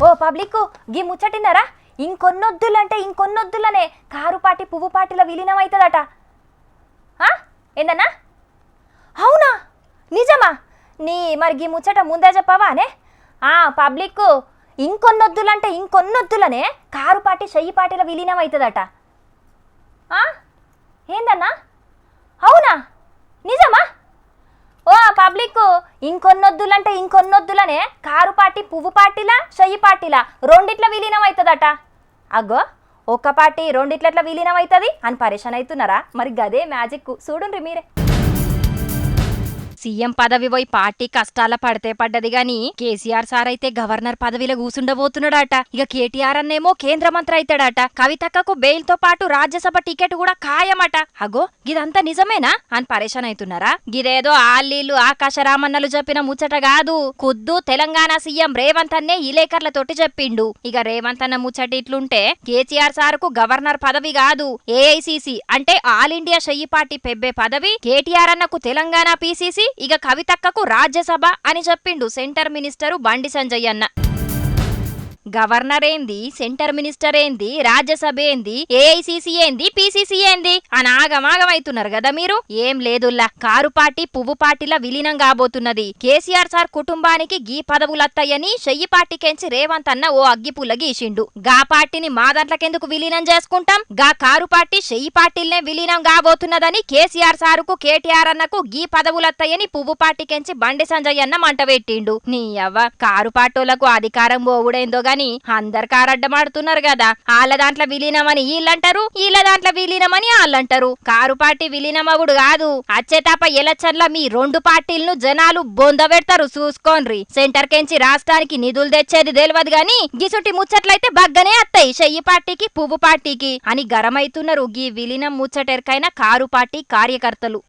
ఓ public గీ ముచ్చటిన్నారా? ఇంకొన్నొద్దులంటే ఇంకొన్నొద్దులనే car పాటి పువ్వు విలీనం అవుతుందట ఆ? ఏందన్నా? అవునా? నిజమా? నీ మరి గీ ముచ్చట ముందే చెప్పావా అనే? ఆ పబ్లిక్ ఇంకొన్నొద్దులంటే ఇంకొన్నొద్దులనే కారు పాటి చెయ్యి పాటిలో విలీనం అవుతుందట ఆ? ఏందన్నా అవునా నిజమా ఓ పబ్లిక్ ఇంకొన్నొద్దులంటే ఇంకొన్నొద్దులనే కారు పార్టీ పువ్వు పార్టీలా షయ్యి పార్టీలా రెండిట్ల విలీనం అవుతుందట అగ్గో ఒక్క పార్టీ రెండిట్లట్ల విలీనం అవుతుంది అని పరేషాన్ అవుతున్నారా మరి గదే మ్యాజిక్ చూడండి మీరే. సీఎం పదవి పోయి పార్టీ కష్టాల పడితే పడ్డది గాని కేసీఆర్ సార్ అయితే గవర్నర్ పదవిలో కూసుండబోతున్నాడట. ఇక కేటీఆర్ అన్నేమో కేంద్ర మంత్రి అవుతాడట కవితక్కకు బెయిల్తో పాటు రాజ్యసభ టికెట్ కూడా ఖాయమట. అగో గిదంతా నిజమేనా? అని పరేషాన్ అవుతున్నారా గిదేదో ఆల్లీలు ఆకాశరామన్నలు చెప్పిన ముచ్చట కాదు. ఖుద్దు తెలంగాణ సీఎం రేవంత్ అన్నే ఇలేకర్లతోటి చెప్పిండు. ఇక రేవంత్ అన్న ముచ్చట ఇట్లుంటే కేసీఆర్ సార్కు గవర్నర్ పదవి కాదు. ఏఐసిసి అంటే ఆల్ ఇండియా షయ్యి పార్టీ పెబ్బే పదవి కేటీఆర్ అన్నకు తెలంగాణ పీసీసీ? ఇక కవితక్కకు రాజ్యసభ అని చెప్పిండు సెంటర్ మినిస్టరు బండి సంజయ్ అన్న. గవర్నర్ ఏంది సెంటర్ మినిస్టర్ ఏంది రాజ్యసభ ఏంది ఏఐసిసి ఏంది పిసిసి ఏంది? అని ఆగమాగమైతున్నారు కదా మీరు? ఏం లేదుల్లా. కారు పార్టీ పువ్వు పార్టీల విలీనం కాబోతున్నది. కేసీఆర్ సార్ కుటుంబానికి గీ పదవులత్తాయని చెయ్యి పార్టీకెంచి రేవంత్ అన్న ఓ అగ్గిపుల్ల గీసిండు. గా పార్టీని మా దాంట్లకెందుకు విలీనం చేసుకుంటాం? గా కారు పార్టీ చెయ్యి పార్టీలనే విలీనం కాబోతున్నదని కేసీఆర్ సారుకు కేటీఆర్ అన్నకు గీ పదవులత్తాయని పువ్వు పార్టీకెంచి బండి సంజయ్ అన్న మంట పెట్టిండు. నీ అవ్వ కారు పార్టీలకు అధికారం ఓవుడైందో గాని అందరు కారడ్డమాడుతున్నారు కదా. వాళ్ళ దాంట్లో విలీనమని వీళ్ళంటారు వీళ్ళ దాంట్లో విలీనమని వాళ్ళంటారు. కారు పార్టీ విలీనమవుడు కాదు. అచ్చే తప్ప ఎలక్షన్ల మీ రెండు పార్టీలను జనాలు బొందబెడతారు చూసుకోన్రి సెంటర్ కెంచి రాష్ట్రానికి నిధులు తెచ్చేది తెలియదు గాని గిసుటి ముచ్చట్లయితే బగ్గనే అత్తాయి. చెయ్యి పార్టీకి పువ్వు పార్టీకి అని గరమైతున్నారు గీ విలీనం ముచ్చటెరకైన కారు పార్టీ కార్యకర్తలు.